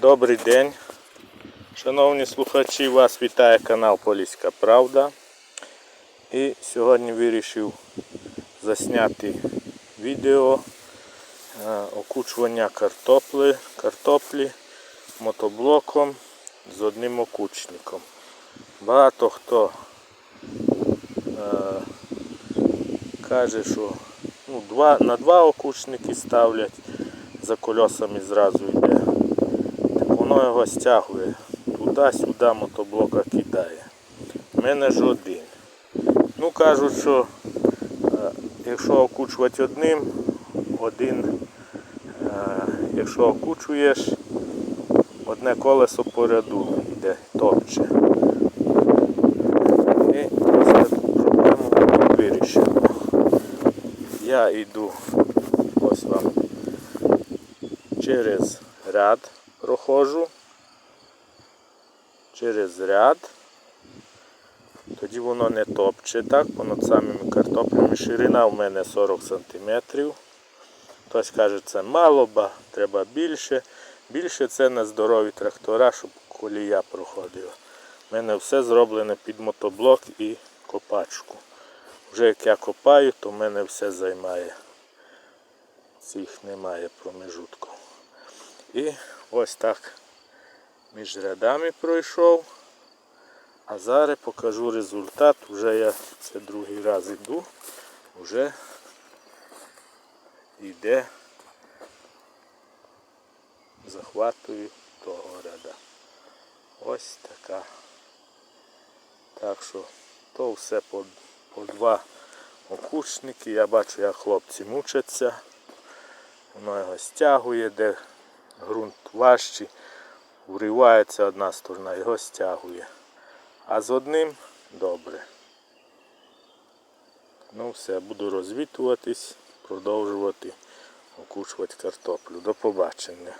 Добрий день. Шановні слухачі, вас вітає канал Поліська Правда. І сьогодні вирішив засняти відео е, окучування картоплі, картоплі мотоблоком з одним окучником. Багато хто е, каже, що ну, два, на два окучники ставлять, за колесами зразу йде. Воно його стягує туди-сюди мотоблока кидає. У мене ж один. Ну кажуть, що е, якщо окучувати одним, один, е, якщо окучуєш, одне колесо по ряду йде топче. І таку проблему ми вирішимо. Я йду ось вам через ряд проходжу, через ряд, тоді воно не топче так, понад самими картоплями. Ширина в мене 40 см. Хтось каже, це мало, ба треба більше. Більше це на здорові трактора, щоб колія проходила. У мене все зроблене під мотоблок і копачку. Вже як я копаю, то в мене все займає. Цих немає промежутку. І ось так між рядами пройшов. А зараз покажу результат. Уже я це другий раз іду. Вже йде, захватую того ряда. Ось така. Так що то все по, по два окучники. Я бачу, як хлопці мучаться. Воно його стягує, де ґрунт важчий, вривається одна сторона, його стягує. А з одним добре. Ну все, буду розвітуватись, продовжувати окучувати картоплю. До побачення.